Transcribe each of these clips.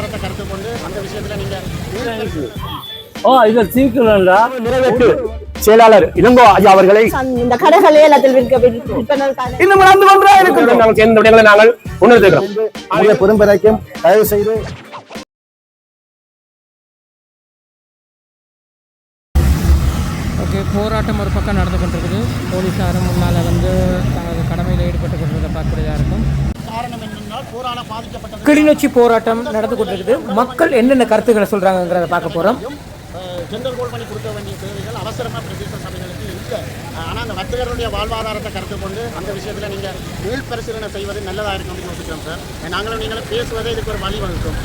வாழ்வாதாரத்தை கருத்தில் கொண்டு அந்த விஷயத்துல நீங்க ஓ இதை தீர்க்கணும்டா நிறைவேற்று. செயலாளர் இளங்கோ ஐயா அவர்களை இந்த கடைகளே எல்லாத்தில் இன்னும் நடந்து கொண்டே இருக்கின்றோம் நமக்கு எந்த விடயங்களை நாங்கள் முன்னெடுத்துக்கிறோம் உங்களுடைய பெரும்பெருக்கும் தயவு செய்து ஓகே போராட்டம் ஒரு பக்கம் நடந்து கொண்டிருக்குது. போலீஸாரும் முன்னால் வந்து தனது கடமையில் ஈடுபட்டு கொண்டிருக்கிறத பார்க்கக்கூடியதாக இருக்கும். கிளிநொச்சி போராட்டம் நடந்து கொண்டிருக்குது. மக்கள் என்னென்ன கருத்துக்களை சொல்கிறாங்கிறத பார்க்க போகிறோம் ஜெண்டர் கோல் பண்ணி கொடுக்க வேண்டிய தேவைகள் அவசரமாக பிரதேச சபைகளுக்கு இல்லை. ஆனால் அந்த வர்த்தகருடைய வாழ்வாதாரத்தை கருத்தில் கொண்டு அந்த விஷயத்தில் நீங்கள் மீள் பரிசீலனை செய்வது நல்லதாக இருக்கும் அப்படின்னு யோசிக்கிறோம் சார். நாங்களும் நீங்களும் பேசுவதே இதுக்கு ஒரு வழி வகுக்கும்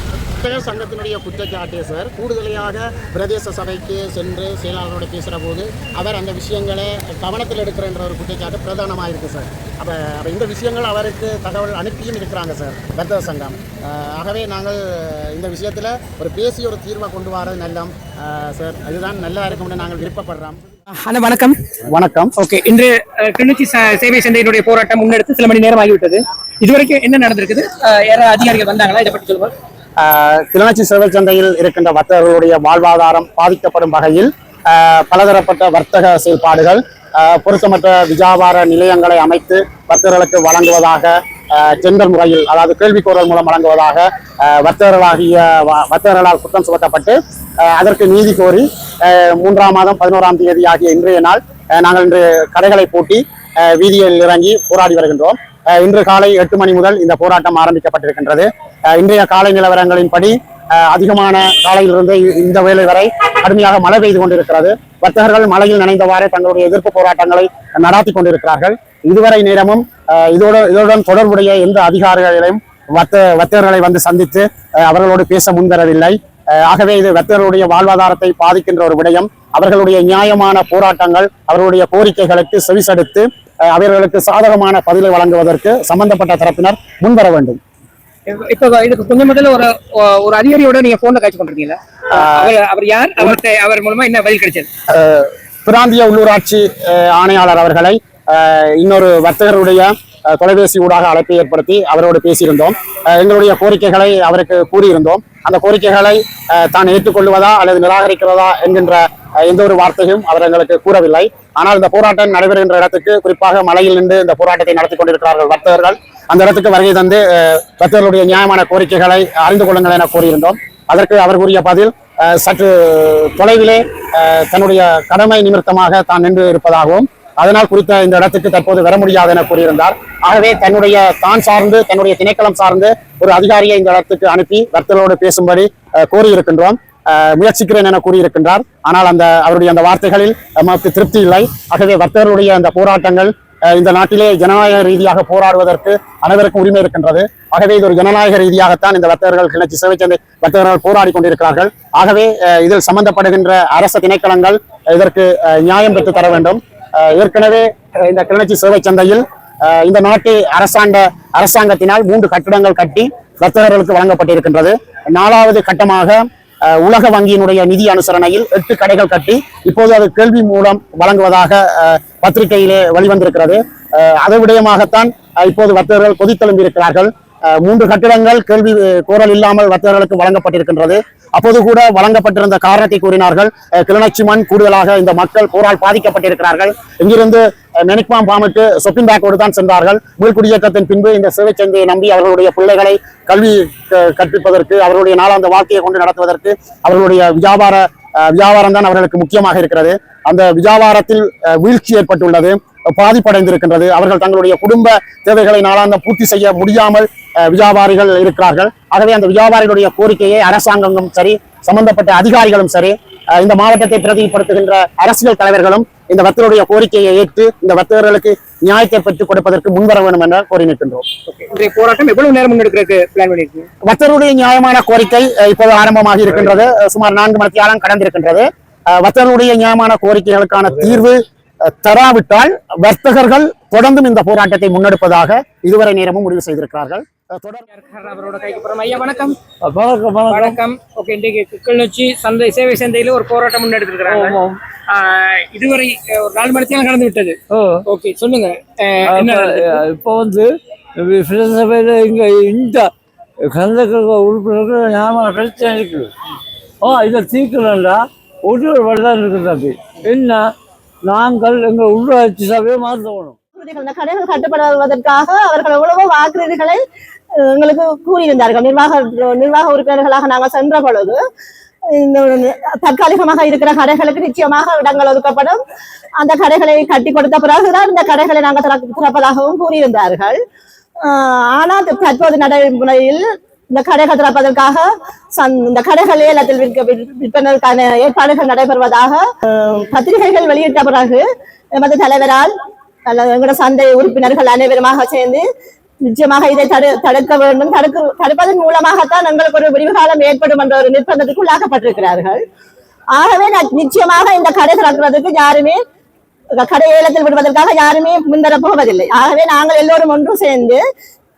வர்த்தகர் சங்கத்தினுடைய குற்றச்சாட்டு சார். கூடுதலையாக பிரதேச சபைக்கு சென்று செயலாளரோட பேசுகிற போது அவர் அந்த விஷயங்களை கவனத்தில் எடுக்கிறன்ற ஒரு குற்றச்சாட்டு பிரதானமாக இருக்குது சார். அப்போ அப்போ இந்த விஷயங்கள் அவருக்கு தகவல் அனுப்பியும் இருக்கிறாங்க சார் வர்த்தக சங்கம். ஆகவே நாங்கள் இந்த விஷயத்தில் ஒரு பேசி ஒரு தீர்வை கொண்டு வரது நல்லம். சார் அதுதான் நல்லா இருக்கும்னு நாங்கள் விருப்பப்படுறோம். அண்ணா வணக்கம். வணக்கம். ஓகே இன்று கிளிநொச்சி சேவை சந்தையினுடைய போராட்டம் முன்னெடுத்து சில மணி நேரம் ஆகிவிட்டது. இதுவரைக்கும் என்ன நடந்திருக்குது? யாராவது அதிகாரிகள் வந்தாங்களா? இதை பற்றி சொல்லுவோம் ஆஹ், கிளிநொச்சி சேவை சந்தையில் இருக்கின்ற வர்த்தகர்களுடைய வாழ்வாதாரம் பாதிக்கப்படும் வகையில் பலதரப்பட்ட வர்த்தக செயல்பாடுகள் பொருத்தமற்ற வியாபார நிலையங்களை அமைத்து வர்த்தகர்களுக்கு வழங்குவதாக டெண்டர் முறையில் அதாவது கேள்விக்கோரல் மூலம் வழங்குவதாக வர்த்தகர்களாகிய வ- வர்த்தகர்களால் குற்றம் சுமத்தப்பட்டு அதற்கு நீதி கோரி மூன்றாம் மாதம் பதினோராம் தேதி ஆகிய இன்றைய நாள் நாங்கள் இன்று கடைகளை பூட்டி வீதியில் இறங்கி போராடி வருகின்றோம். இன்று காலை எட்டு மணி முதல் இந்த போராட்டம் ஆரம்பிக்கப்பட்டிருக்கின்றது. இன்றைய காலை நிலவரங்களின்படி படி அதிகமான காலையிலிருந்து இந்த வேலை வரை கடுமையாக மழை பெய்து கொண்டிருக்கிறது. வர்த்தகர்கள் மழையில் நனைந்தவாறு தங்களுடைய எதிர்ப்பு போராட்டங்களை நடாத்தி கொண்டிருக்கிறார்கள். இதுவரை நேரமும் இதோட இதோடு தொடர்புடைய எந்த அதிகாரிகளையும் வர்த்த வர்த்தகர்களை வந்து சந்தித்து அவர்களோடு பேச முன்வரவில்லை. ஆகவே இது வர்த்தகர்களுடைய வாழ்வாதாரத்தை பாதிக்கின்ற ஒரு விடயம். அவர்களுடைய நியாயமான போராட்டங்கள் அவர்களுடைய கோரிக்கைகளுக்கு செவிசெடுத்து அவர்களுக்கு சாதகமான பதிலை வழங்குவதற்கு சம்பந்தப்பட்ட தரப்பினர் முன்வர வேண்டும். இப்போ இதுக்கு கொஞ்சம் முதல்ல ஒரு ஒரு அதிகாரியோட நீங்க போன்ல காய்ச்சி கொண்டிருக்கீங்களா? அவர் யார்? அவர்கிட்ட அவர் மூலமா என்ன பதில் கிடைச்சது? பிராந்திய உள்ளூராட்சி ஆணையாளர் அவர்களை இன்னொரு வர்த்தகருடைய தொலைபேசி ஊடாக அழைப்பை ஏற்படுத்தி அவரோடு பேசியிருந்தோம். எங்களுடைய கோரிக்கைகளை அவருக்கு கூறியிருந்தோம். அந்த கோரிக்கைகளை தான் ஏற்றுக்கொள்வதா அல்லது நிராகரிக்கிறதா என்கின்ற எந்த ஒரு வார்த்தையும் அவர் எங்களுக்கு கூறவில்லை. ஆனால் இந்த போராட்டம் நடைபெறுகின்ற இடத்துக்கு குறிப்பாக மலையில் நின்று இந்த போராட்டத்தை நடத்தி கொண்டிருக்கிறார்கள் வர்த்தகர்கள் அந்த இடத்துக்கு வருகை தந்து அஹ், வர்த்தகர்களுடைய நியாயமான கோரிக்கைகளை அறிந்து கொள்ளுங்கள் என கூறியிருந்தோம். அதற்கு அவர் கூறிய பதில் அஹ், சற்று தொலைவிலே அஹ், தன்னுடைய கடமை நிமித்தமாக தான் நின்று இருப்பதாகவும் அதனால் குறித்த இந்த இடத்துக்கு தற்போது வர முடியாது என கூறியிருந்தார். ஆகவே தன்னுடைய தான் சார்ந்து தன்னுடைய திணைக்களம் சார்ந்து ஒரு அதிகாரியை இந்த இடத்துக்கு அனுப்பி வர்த்தகர்களோடு பேசும்படி கோரியிருக்கின்றோம். முயற்சிக்கிறேன் என கூறியிருக்கின்றார். ஆனால் அந்த அவருடைய அந்த வார்த்தைகளில் நமக்கு திருப்தி இல்லை. ஆகவே வர்த்தகர்களுடைய அந்த போராட்டங்கள் இந்த நாட்டிலே ஜனநாயக ரீதியாக போராடுவதற்கு அனைவருக்கும் உரிமை இருக்கின்றது. ஆகவே இது ஒரு ஜனநாயக ரீதியாகத்தான் இந்த வர்த்தகர்கள் கிளர்ச்சி சேவை சந்தை வர்த்தகர்கள் போராடி கொண்டிருக்கிறார்கள். ஆகவே இதில் சம்பந்தப்படுகின்ற அரச திணைக்களங்கள் இதற்கு நியாயம் பெற்று தர வேண்டும். ஏற்கனவே இந்த கிளர்ச்சி சேவை சந்தையில் இந்த நாட்டு அரசாங்க அரசாங்கத்தினால் மூன்று கட்டிடங்கள் கட்டி வர்த்தகர்களுக்கு வழங்கப்பட்டிருக்கின்றது. நாலாவது கட்டமாக உலக வங்கியினுடைய நிதி அனுசரணையில் எட்டு கடைகள் கட்டி இப்போது அது கேள்வி மூலம் வழங்குவதாக அஹ், பத்திரிகையிலே வெளிவந்திருக்கிறது. அஹ், அது விடயமாகத்தான் இப்போது வர்த்தகர்கள் கொதித்தெழும்பியிருக்கிறார்கள். மூன்று கட்டிடங்கள் கேள்வி கோரல் இல்லாமல் வர்த்தகர்களுக்கு வழங்கப்பட்டிருக்கின்றது. அப்போது கூட வழங்கப்பட்டிருந்த காரணத்தை கூறினார்கள். கிளிநொச்சி மண் கூடுதலாக இந்த மக்கள் போரால் பாதிக்கப்பட்டிருக்கிறார்கள். இங்கிருந்து நெனிக்மாம் மெனிக்மாம் பாமுக்கு சொப்பின் பேக்கோடு தான் சென்றார்கள். மீள்குடியேற்றத்தின் பின்பு இந்த சேவை சந்தையை நம்பி அவர்களுடைய பிள்ளைகளை கல்வி க- கற்பிப்பதற்கு அவர்களுடைய நாளாந்த வாழ்க்கையை கொண்டு நடத்துவதற்கு அவர்களுடைய வியாபார வியாபாரம் தான் அவர்களுக்கு முக்கியமாக இருக்கிறது. அந்த வியாபாரத்தில் வீழ்ச்சி ஏற்பட்டுள்ளது பாதிப்படைந்திருக்கின்றது. அவர்கள் தங்களுடைய குடும்ப தேவைகளை நாளாந்த பூர்த்தி செய்ய முடியாமல் வியாபாரிகள் இருக்கிறார்கள். ஆகவே அந்த வியாபாரிகளுடைய கோரிக்கையை அரசாங்கமும் சரி சம்பந்தப்பட்ட அதிகாரிகளும் சரி இந்த மாவட்டத்தை பிரதிநிதிப்படுத்துகின்ற அரசியல் தலைவர்களும் இந்த வர்த்தகருடைய கோரிக்கையை ஏற்று இந்த வர்த்தகர்களுக்கு நியாயத்தை பெற்றுக் கொடுப்பதற்கு முன்வர வேண்டும் என கோரி நிற்கின்றோம். இன்றைய போராட்டம் எவ்வளவு நேரம் முன்னெடுக்கிறதுக்கு பிளான் பண்ணிருக்கீங்க வர்த்தகருடைய நியாயமான கோரிக்கை இப்போது ஆரம்பமாகி இருக்கின்றது. சுமார் நான்கு மணி காலம் கடந்திருக்கின்றது. வர்த்தகருடைய நியாயமான கோரிக்கைகளுக்கான தீர்வு தராவிட்டால் வர்த்தகர்கள் தொடர்ந்தும் இந்த போராட்டத்தை முன்னெடுப்பதாக இதுவரை நேரமும் முடிவு செய்திருக்கிறார்கள். தொடர் அவரோட கைக்கு போறோம்? ஐயா வணக்கம். வணக்கம் வணக்கம். வணக்கம். ஓகே இன்றைக்கு கிளிநொச்சி சந்தை சேவை சந்தையில ஒரு போராட்டம் முன்னெடுத்திருக்கிறாங்க. இதுவரை ஒரு நாலு மணி நேரம் கடந்து விட்டது. ஓகே சொல்லுங்க? இப்போ வந்து சபையில் இங்க இந்த சந்தைக்கு உறுப்பினர்கள் ஞாபகம் பிரச்சனை இருக்குது ஓ இதை தீர்க்கலண்டா ஒரு வழி தான் இருக்குது தம்பி. என்ன? நாங்கள் எங்கள் உள்ளாட்சி சபையை மாற்றணும். கடைகள் கட்டுப்படுவதற்காக அவர்கள் எவ்வளவோ வாக்குறுதிகளை எங்களுக்கு கூறியிருந்தார்கள். நிர்வாக நிர்வாக உறுப்பினர்களாக நாங்கள் சென்ற பொழுது இந்த தற்காலிகமாக இருக்கிற கடைகளுக்கு நிச்சயமாக இடங்கள் ஒதுக்கப்படும். அந்த கடைகளை கட்டி கொடுத்த பிறகுதான் இந்த கடைகளை நாங்கள் திறப்பதாகவும் கூறியிருந்தார்கள். ஆஹ், ஆனால் தற்போது நடைமுறையில் இந்த கடைகள் திறப்பதற்காக சந்- இந்த கடைகள் ஏலத்தில் விற்க விற்- விற்பதற்கான ஏற்பாடுகள் நடைபெறுவதாக பத்திரிகைகள் வெளியிட்ட பிறகு எமது தலைவரால் எங்களோட சந்தை உறுப்பினர்கள் அனைவருமாக சேர்ந்து நிச்சயமாக இதை தடு தடுக்க வேண்டும். தடுக்க தடுப்பதன் மூலமாகத்தான் எங்களுக்கு ஒரு விரிவுகாலம் ஏற்படும் என்ற ஒரு நிர்பந்தத்துக்கு உள்ளாக்கப்பட்டிருக்கிறார்கள் ஆகவே நான் நிச்சயமாக இந்த கடை திறக்கிறதுக்கு யாருமே கடை ஏலத்தில் விடுவதற்காக யாருமே முன்வர போவதில்லை. ஆகவே நாங்கள் எல்லோரும் ஒன்று சேர்ந்து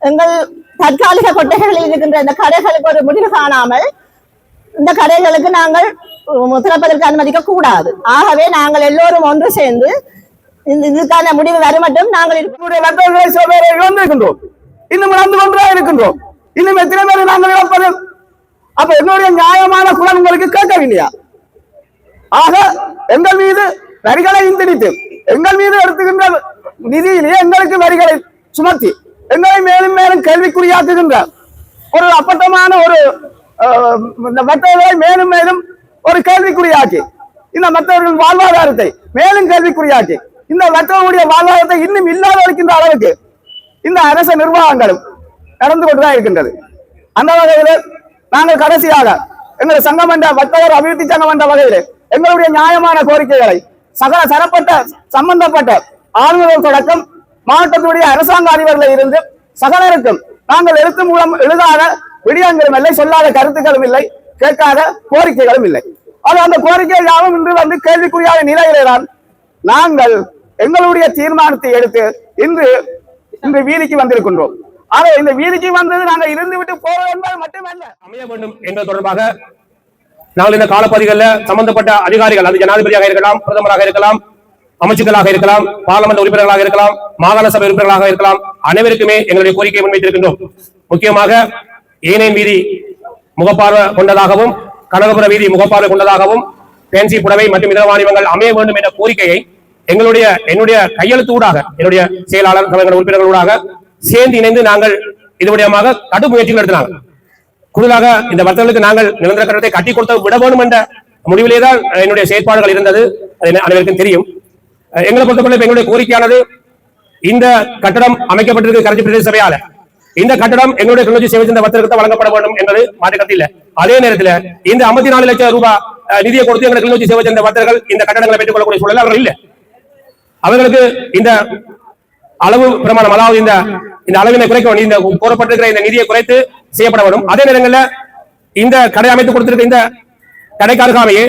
எங்கள் தற்காலிக கொட்டைகளில் இருக்கின்ற இந்த கடைகளுக்கு ஒரு முடிவு காணாமல் இந்த கடைகளுக்கு நாங்கள் திறப்பதற்கு அனுமதிக்க கூடாது. ஆகவே நாங்கள் எல்லோரும் ஒன்று சேர்ந்து இதுக்கான முடிவு வர மட்டும் நாங்கள் இருப்போம். நம்முடைய நண்பர்களை இழந்திருக்கின்றோம். இன்னும் இழந்து கொண்டே இருக்கின்றோம். இன்னும் எத்தனை பேர் நாங்கள் இழப்பது? அப்ப என்னுடைய நியாயமான குரல் உங்களுக்கு கேட்கவில்லையா? ஆக எங்கள் மீது வரிகளை திணித்து எங்கள் மீது எடுத்துக்கின்ற நிதியிலேயே எங்களுக்கு வரிகளை சுமத்தி எங்களை மேலும் மேலும் கேள்விக்குறியாக்குகின்ற ஒரு அப்பட்டமான ஒரு அஹ், இந்த மற்றவர்களை மேலும் மேலும் ஒரு கேள்விக்குறியாக்கி இந்த மற்றவர்கள் வாழ்வாதாரத்தை மேலும் கேள்விக்குறியாக்கி இந்த மக்களுடைய வாழ்வாதாரத்தை இன்னும் இல்லாத இருக்கின்ற அளவுக்கு இந்த அரச நிர்வாகங்களும் நடந்து கொண்டுதான் இருக்கின்றது. அந்த வகையில் நாங்கள் கடைசியாக எங்கள் சங்கம் என்ற வர்த்தகர் அபிவிருத்தி சங்கம் என்ற வகையில் எங்களுடைய நியாயமான கோரிக்கைகளை சகல சரப்பட்ட சம்பந்தப்பட்ட ஆளுநர்கள் தொடக்கம் மாவட்டத்துடைய அரசாங்க அதிபர்களில் இருந்து சகலருக்கும் நாங்கள் எழுத்து மூலம் எழுதாத விடியங்களும் இல்லை சொல்லாத கருத்துக்களும் இல்லை கேட்காத கோரிக்கைகளும் இல்லை. அது அந்த கோரிக்கை யாவும் இன்று வந்து கேள்விக்குரியாத நிலையிலே தான் நாங்கள் எங்களுடைய தீர்மானத்தை எடுத்து இன்று இன்று வீதிக்கு வந்திருக்கின்றோம். ஆக இந்த வீதிக்கு வந்தது நாங்கள் இருந்து விட்டு போவது என்பது மட்டுமல்ல. அமைய வேண்டும் என்பது தொடர்பாக நாங்கள் இந்த காலப்பகுதிகளில் சம்பந்தப்பட்ட அதிகாரிகள் அது ஜனாதிபதியாக இருக்கலாம் பிரதமராக இருக்கலாம் அமைச்சுக்களாக இருக்கலாம் பாராளுமன்ற உறுப்பினர்களாக இருக்கலாம் மாகாண சபை உறுப்பினர்களாக இருக்கலாம் அனைவருக்குமே எங்களுடைய கோரிக்கையை முன்வைத்திருக்கின்றோம். முக்கியமாக ஏனையின் வீதி முகப்பார்வை கொண்டதாகவும் கனகபுர வீதி முகப்பார்வை கொண்டதாகவும் பேன்சி புடவை மற்றும் இதர வாணிபங்கள் அமைய வேண்டும் என்ற கோரிக்கையை எங்களுடைய என்னுடைய கையெழுத்து ஊடாக என்னுடைய செயலாளர் தலைவர் உறுப்பினர்களூடாக சேர்ந்து இணைந்து நாங்கள் இது விடயமாக கடும் முயற்சிகள் எடுத்தினாங்க. கூடுதலாக இந்த வர்த்தகர்களுக்கு நாங்கள் நிரந்தர கட்டணத்தை கட்டி கொடுத்த விட வேண்டும் என்ற முடிவிலே தான் என்னுடைய செயற்பாடுகள் இருந்தது. அது அனைவருக்கும் தெரியும். எங்களை பொறுத்தவரை எங்களுடைய கோரிக்கையானது இந்த கட்டடம் அமைக்கப்பட்டிருக்க கரைச்சி பிரதேச சபையால. இந்த கட்டடம் எங்களுடைய கிளர்ச்சி சேவை சேர்ந்த வர்த்தகத்தை வழங்கப்பட வேண்டும் என்பது மாற்றுக்கருத்து இல்ல. அதே நேரத்தில் இந்த ஐம்பத்தி நாலு லட்சம் ரூபாய் நிதியை கொடுத்து எங்களுடைய கிளர்ச்சி சேவை சேர்ந்த வர்த்தகர்கள் இந்த கட்டடங்களை பெற்றுக் கொள்ளக்கூடிய சூழல் அவர்கள் இல்லை. அவர்களுக்கு இந்த அளவு பிரமாணம் அதாவது இந்த இந்த அளவினை குறைக்க வேண்டும் இந்த கோரப்பட்டிருக்கிற இந்த நிதியை குறைத்து செய்யப்பட வேண்டும். அதே நேரங்களில் இந்த கடை அமைத்து கொடுத்திருக்க இந்த கடைக்கு அருகாமையே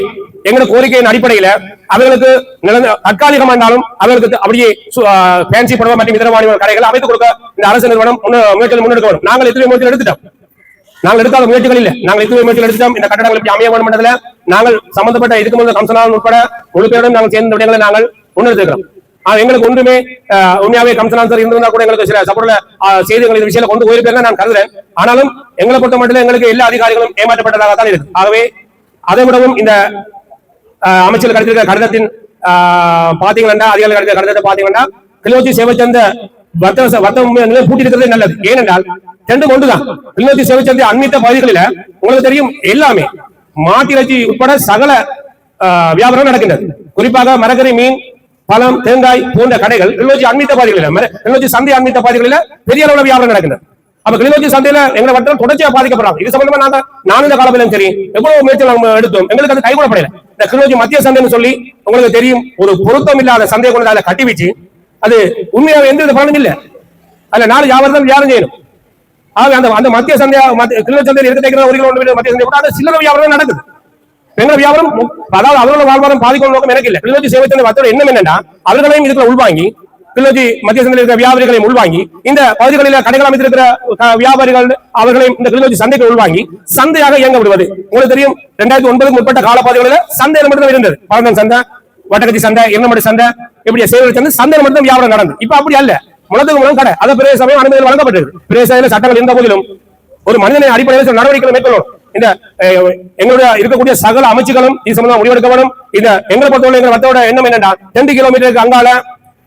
கோரிக்கையின் அடிப்படையில அவர்களுக்கு நிலந்த தற்காலிகமா இருந்தாலும் அவர்களுக்கு அப்படியே ஃபேன்சி புடவை மற்றும் இதர மாநில கடைகள் அமைத்து கொடுக்க இந்த அரசு நிறுவனம் முயற்சிகள் முன்னெடுக்க வேண்டும். நாங்கள் எத்தனை முயற்சிகள் எடுத்துட்டோம்? நாங்கள் எடுக்காத முயற்சிகள் இல்ல. நாங்கள் எத்தனை முயற்சிகள் எடுத்துட்டோம்? இந்த கட்டடங்கள் எப்படி அமைய வேண்டும் என்றதுல நாங்கள் சம்பந்தப்பட்ட இதுக்கு முதல் கம்சனால் உட்பட முழு பேரும் நாங்கள் சேர்ந்த விடயங்களை நாங்கள் முன்னெடுத்திருக்கிறோம். எங்களுக்கு ஒன்றுமே அஹ், உண்மையாவே கம்சனால் சார் இருந்திருந்தா கூட எங்களுக்கு சில சப்போர்ட்ல செய்திகள் இந்த விஷயம் கொண்டு போயிருப்பேன் நான் கருதுறேன். ஆனாலும் எங்களை பொறுத்த மட்டும் எங்களுக்கு எல்லா அதிகாரிகளும் ஏமாற்றப்பட்டதாக தான் இருக்கு. ஆகவே அதை விடவும் இந்த அமைச்சர் கிடைத்திருக்கிற கடிதத்தின் பாத்தீங்கன்னா அதிகாரிகள் கிடைத்த கடிதத்தை பாத்தீங்கன்னா கிளிநொச்சி சேவை வர்த்தக வர்த்தகம் பூட்டி இருக்கிறது நல்லது. ஏனென்றால் ரெண்டும் ஒன்றுதான். கிளிநொச்சி சேவை சேர்ந்த அண்மித்த பகுதிகளில உங்களுக்கு தெரியும் எல்லாமே மாட்டிறைச்சி உட்பட சகல வியாபாரம் நடக்கின்றது. குறிப்பாக மரக்கறி மீன் பழம் தேங்காய் போன்ற கடைகள் கிளிநொச்சி அண்மித்த பகுதிகளில் கிளிநொச்சி சந்தை அண்மித்த பகுதிகளில் பெரிய அளவில் வியாபாரம் நடக்குது. அப்ப கிளிநொச்சி சந்தையில எங்களை வட்டம் தொடர்ச்சியா பாதிக்கப்படுறாங்க. இது சம்பந்தமா நாங்க நானும் இந்த காலத்திலும் சரி எவ்வளவு முயற்சி நம்ம எடுத்தோம். எங்களுக்கு அது கைகூடப்படல. இந்த கிளிநொச்சி மத்திய சந்தைன்னு சொல்லி உங்களுக்கு தெரியும் ஒரு பொருத்தம் இல்லாத சந்தையை கொண்டு அதை கட்டி வச்சு அது உண்மையாக எந்த வித பலனும் இல்ல. அதுல நாலு வியாபாரம் வியாபாரம் செய்யணும். ஆக அந்த அந்த மத்திய சந்தையா கிளிநொச்சி சந்தையில் இருக்க தைக்கிற ஒரு கிலோ மத்திய சந்தை கூட அது சில்லறை வியாபாரம் நடக்குது. எங்க வியாபாரம் அதாவது அவரோட வாழ்வாரம் பாதிக்கும் நோக்கம் எனக்கு இல்லை. கிளிநொச்சி சேவை சந்தை என்னன்னா அவர்களையும் இதுல உள்வாங்கி கிளிநொச்சி மத்திய சந்தையில் இருக்கிற வியாபாரிகளையும் உள்வாங்கி இந்த பகுதிகளில் கடைகள் அமைத்திருக்கிற வியாபாரிகள் அவர்களையும் இந்த கிளிநொச்சி சந்தைக்கு உள்வாங்கி சந்தையாக இயங்க விடுவது. உங்களுக்கு தெரியும் ரெண்டாயிரத்தி ஒன்பதுக்கு முற்பட்ட காலப்பகுதிகளில் சந்தையில் மட்டும் இருந்தது. பழந்தன் சந்தை வட்டகத்தி சந்தை இரண்டமடி சந்தை இப்படி சேவை சந்தை சந்தையில் மட்டும் வியாபாரம் நடந்து இப்ப அப்படி அல்ல. முளத்துக்கு முழம் கடை. அது பிரதேச சமயம் அனுமதிகள் வழங்கப்பட்டது பிரதேச சட்டங்கள் இருந்த போதிலும் ஒரு மனிதனை அடிப்படையில் நடவடிக்கைகள் மேற்கொள்ளணும். இந்த எங்களுடைய இருக்கக்கூடிய சகல அமைச்சுகளும் இது சம்பந்தமாக முடிவெடுக்க வேணும் இந்த எங்களை பொறுத்தவரை எங்கள் வத்தோட எண்ணம் என்னன்னா ரெண்டு கிலோமீட்டருக்கு அங்கால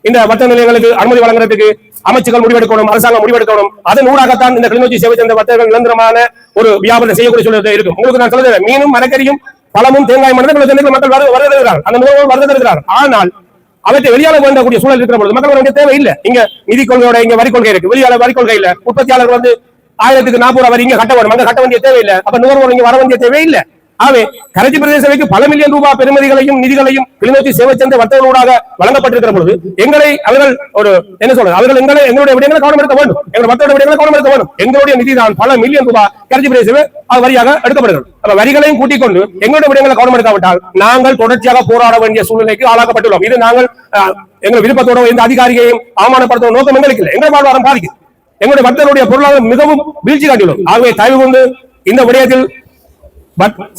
இந்த வர்த்தக நிலையங்களுக்கு அனுமதி வழங்குறதுக்கு அமைச்சுகள் முடிவெடுக்கணும் அரசாங்கம் முடிவெடுக்கணும். அதன் ஊடாகத்தான் இந்த கிளிநொச்சி சேவை சேர்ந்த வர்த்தகர்கள் நிரந்தரமான ஒரு வியாபாரம் செய்யக்கூடிய சூழல் இருக்கும். உங்களுக்கு நான் சொல்றது மீனும் மரக்கறியும் பழமும் தேங்காய் மனிதர்கள் மக்கள் வருகை வருகிறார்கள் அந்த நுகர்வோர் வருகை தருகிறார்கள். ஆனால் அவற்றை வெளியால வேண்டக்கூடிய சூழல் இருக்கிற பொழுது மக்கள் தேவை இல்லை இங்க நிதி கொள்கையோட இங்க வரி கொள்கை இருக்கு. வெளியால வரி கொள்கை இல்ல உற்பத்தியாளர்கள் வந்து ஆயிரத்துக்கு நாற்பது ரூபாய் இங்க கட்ட வேணும். அங்க கட்ட வேண்டிய தேவையில்லை. அப்ப நுகர்வோர் இங்க வர வேண்டிய தேவையில்லை. ஆகவே கரைச்சி பிரதேச சபைக்கு பல மில்லியன் ரூபாய் பெருமதிகளையும் நிதிகளையும் கிளிநொச்சி சேவை சேர்ந்த வர்த்தகர்களூடாக வழங்கப்பட்டிருக்கிற பொழுது எங்களை அவர்கள் ஒரு என்ன சொல்றது? அவர்கள் எங்களை எங்களுடைய விடயங்களை கவனம் எடுக்க வேண்டும். எங்களுடைய வர்த்தக விடயங்களை கவனம் எடுக்க வேண்டும். எங்களுடைய நிதி தான் பல மில்லியன் ரூபாய் கரைச்சி பிரதேச அது வரியாக எடுக்கப்படுகிறது. அப்ப வரிகளையும் கூட்டிக் கொண்டு எங்களுடைய விடயங்களை கவனம் எடுக்காவிட்டால் நாங்கள் தொடர்ச்சியாக போராட வேண்டிய சூழ்நிலைக்கு ஆளாக்கப்பட்டுள்ளோம். இது நாங்கள் அஹ், எங்கள் விருப்பத்தோட எந்த அதிகாரியையும் அவமானப்படுத்தும் நோக்கம் எங்களுக்கு இல்லை. எங்கள் வாழ்வாரம் பாதிக்குது. எங்களுடைய வர்த்தகருடைய பொருளாதாரம் மிகவும் வீழ்ச்சி காட்டியுள்ளது. ஆகவே தயவு கொண்டு இந்த விடயத்தில்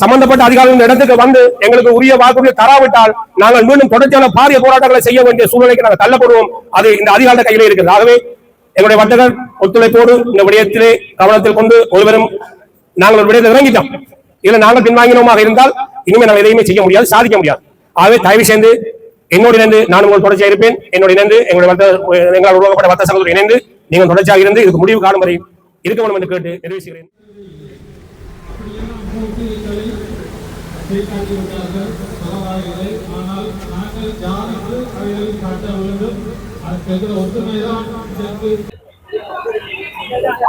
சம்பந்தப்பட்ட அதிகாரிகள் இடத்துக்கு வந்து எங்களுக்கு உரிய வாக்குறுதி தராவிட்டால் நாங்கள் மீண்டும் தொடர்ச்சியான பாரிய போராட்டங்களை செய்ய வேண்டிய சூழ்நிலைக்கு நாங்கள் தள்ளப்படுவோம். அது இந்த அதிகாரிகள் கையிலே இருக்கிறது. ஆகவே எங்களுடைய வர்த்தகர் ஒத்துழைப்போடு இந்த விடயத்திலே கவனத்தில் கொண்டு ஒருவரும் நாங்கள் ஒரு விடயத்தை இறங்கிட்டோம். இதுல நாங்கள் பின்வாங்கினோமாக இருந்தால் இனிமே நாங்கள் எதையுமே செய்ய முடியாது சாதிக்க முடியாது. ஆகவே தயவு செய்து என்னோடு இணைந்து நான் உங்கள் தொடர்ச்சியாக இருப்பேன். என்னோடு இணைந்து எங்களுடைய வர்த்தக எங்களால் உருவாக்கப்பட்ட வர்த்தக சங்கத்தோடு இணைந்து நீங்கள் தொடர்ச்சியாக இருந்து இதுக்கு முடிவு காணும் வரை இருக்க வேண்டும் என்று கேட்டு நிறைவு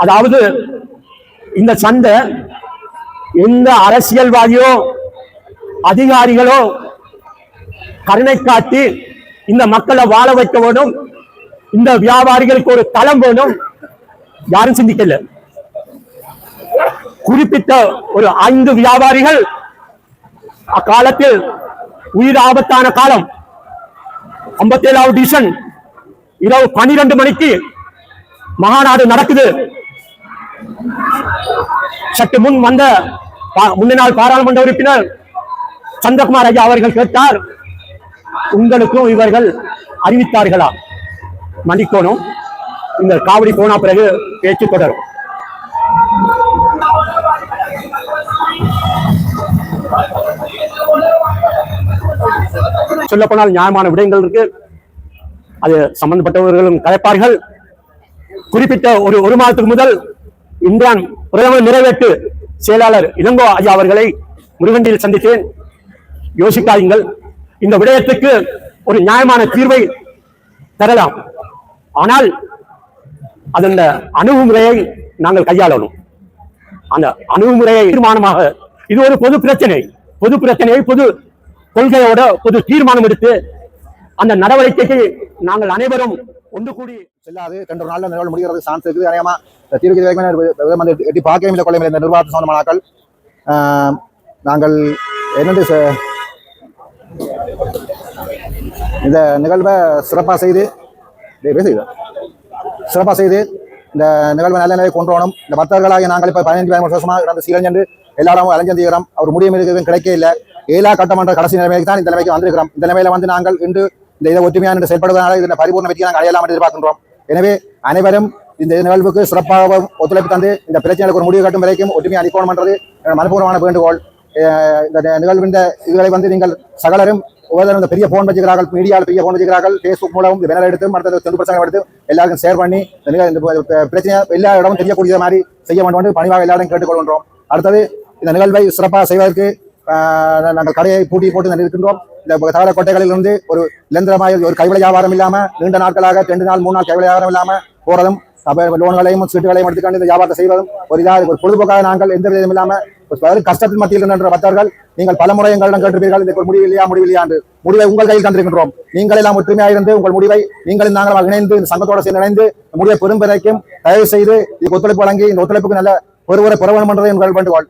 அதாவது இந்த சந்தை எந்த அரசியல்வாதியோ அதிகாரிகளோ கருணை காட்டி இந்த மக்களை வாழ வைக்க வேண்டும். இந்த வியாபாரிகளுக்கு ஒரு தளம் வேணும். யாரும் சிந்திக்கல. குறிப்பிட்ட ஒரு ஐந்து வியாபாரிகள் அக்காலத்தில் உயிர் ஆபத்தான காலம். ஐம்பத்தி ஏழாவது டிவிஷன் இரவு பனிரெண்டு மணிக்கு மகாநாடு நடக்குது. சற்று முன் வந்த பா- முன்னாள் பாராளுமன்ற உறுப்பினர் சந்திரகுமார் ஐயா அவர்கள் கேட்டார். உங்களுக்கும் இவர்கள் அறிவித்தார்களா? மன்னிக்கணும். இந்த காவடி போன பிறகு பேச்சு தொடரும். சொல்லப்போனால் நியாயமான விடயங்கள் இருக்கு. அது சம்பந்தப்பட்டவர்களும் கலைப்பார்கள். குறிப்பிட்ட ஒரு ஒரு மாதத்துக்கு முதல் இந்தியான் பிரதமர் நிறைவேற்று செயலாளர் இளங்கோ ஐயா அவர்களை முருகண்டியில் சந்தித்தேன். யோசிக்காதீங்கள். இந்த விடயத்துக்கு ஒரு நியாயமான தீர்வை தரலாம். ஆனால் அதன் அணுகுமுறையை நாங்கள் கையாளணும். அந்த அணுகுமுறையை தீர்மானமாக இது ஒரு பொது பிரச்சனை. பொது பிரச்சனையை பொது கொள்கையோட பொது தீர்மானம் எடுத்து அந்த நடவடிக்கைக்கு நாங்கள் அனைவரும் ஒன்று கூடி செல்லாது. ரெண்டு நாளில் நிகழ்வு முடிகிறது. சான்ஸ் இருக்குது. அநேகமா தீர்வு வந்து எட்டி பார்க்கவே இல்லை. கொள்ளைமையில் இந்த நிர்வாகத்து சொந்தமான நாங்கள் என்னென்று இந்த நிகழ்வை சிறப்பாக செய்து டேய் பேசுகிறேன் சிறப்பாக செய்து இந்த நிகழ்வு நல்ல நிலையை கொண்டு வரணும். இந்த பக்தர்களாகிய நாங்கள் இப்போ பதினஞ்சு பதினஞ்சு வருஷமாக நடந்த சீரஞ்சென்று எல்லாரும் அலைஞ்சந்திக்கிறோம் அவர் முடியும் இருக்கிறதும் கிடைக்க இல்லை. ஏழா கட்டமன்ற கடைசி நிலைமைக்கு தான் இந்த நிலைமைக்கு வந்திருக்கிறோம். இந்த நிலைமையில வந்து நாங்கள் இன்று இந்த இதை ஒற்றுமையாக நின்று செயல்படுவதனால இந்த பரிபூர்ண வெற்றி நாங்கள் அடையலாம் என்று எதிர்பார்க்கின்றோம். எனவே அனைவரும் இந்த நிகழ்வுக்கு சிறப்பாக ஒத்துழைப்பு தந்து இந்த பிரச்சனைகளுக்கு ஒரு முடிவு கட்டும் வரைக்கும் ஒற்றுமை அளிக்கணும் என்றது மனப்பூர்வமான வேண்டுகோள். இந்த நிகழ்வின் இதுகளை வந்து நீங்கள் சகலரும் ஒவ்வொரு இந்த பெரிய போன் வச்சுக்கிறார்கள் மீடியாவில் பெரிய போன் வச்சுக்கிறார்கள் ஃபேஸ்புக் மூலம் வேலை பேனர் எடுத்து மற்ற தொண்டு பிரச்சனை எடுத்து எல்லாருக்கும் ஷேர் பண்ணி இந்த பிரச்சனையை எல்லா இடமும் தெரியக்கூடிய மாதிரி செய்ய வேண்டும் பணிவாக எல்லாரும் கேட்டுக்கொள்கின்றோம். அடுத்தது இந்த நிகழ்வை சிறப்பாக செய்வதற்கு நாங்கள் கடையை பூட்டி போட்டு இருக்கின்றோம். இந்த தகவல கொட்டைகளில் இருந்து ஒரு இலந்திரமாய் ஒரு கைவிளை வியாபாரம் இல்லாமல் நீண்ட நாட்களாக ரெண்டு நாள் மூணு நாள் கைவிளை வியாபாரம் இல்லாமல் போறதும் லோன்களையும் சீட்டுகளையும் எடுத்துக்கொண்டு இந்த வியாபாரத்தை செய்வதும் ஒரு இதாக ஒரு பொழுதுபோக்காக நாங்கள் எந்த விதம் இல்லாமல் கஷ்டத்தின் மத்தியில் நின்ற பக்தர்கள் நீங்கள் பல முறை எங்களிடம் கேட்டிருப்பீர்கள் இதுக்கு முடிவில்லையா முடிவு இல்லையா? முடிவு என்று முடிவை உங்கள் கையில் தந்திருக்கின்றோம். நீங்கள் எல்லாம் ஒற்றுமையாக இருந்து உங்கள் முடிவை நீங்களும் நாங்கள் இணைந்து இந்த சங்கத்தோடு சேர்ந்து இணைந்து முடிவை பெரும் வரைக்கும் தயவு செய்து இதுக்கு ஒத்துழைப்பு வழங்கி இந்த ஒத்துழைப்புக்கு நல்ல ஒருவரை பெற வேண்டும் என்றதை உங்கள் வேண்டுகோள்.